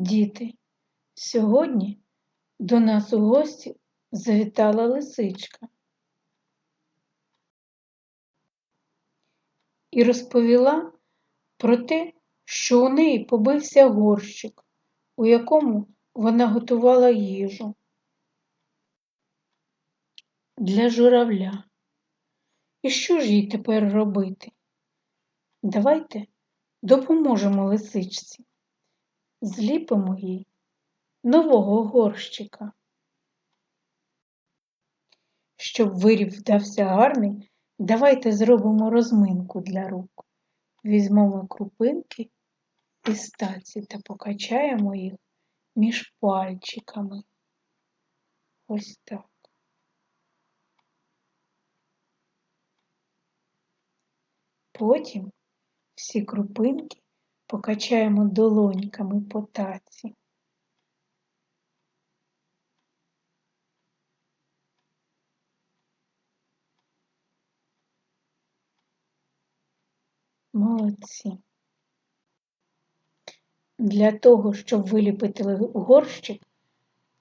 Діти, сьогодні до нас у гості завітала лисичка і розповіла про те, що у неї побився горщик, у якому вона готувала їжу для журавля. І що ж їй тепер робити? Давайте допоможемо лисичці, зліпимо їй нового горщика. Щоб виріб вдався гарний, давайте зробимо розминку для рук. Візьмемо крупинки із таці та покачаємо їх між пальчиками. Ось так. Потім всі крупинки покачаємо долоньками по таці. Молодці. Для того, щоб виліпити горщик,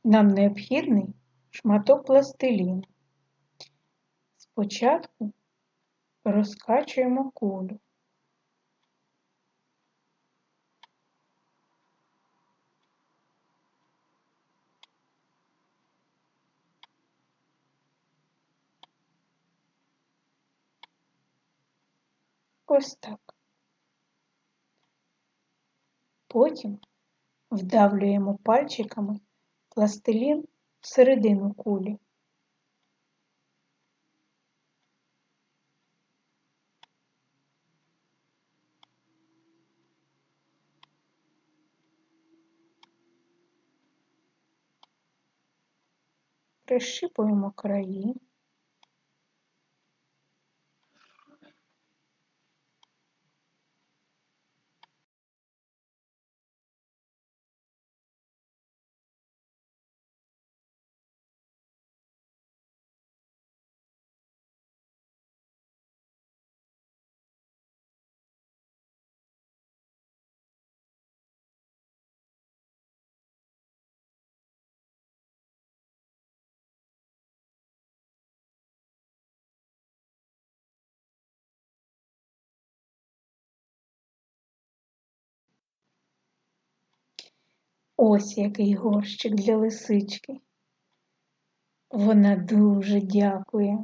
нам необхідний шматок пластиліну. Спочатку розкачуємо кулю. Ось так. Потім вдавлюємо пальчиками пластилін всередину кулі. Прищипуємо краї. Ось який горщик для лисички. Вона дуже дякує.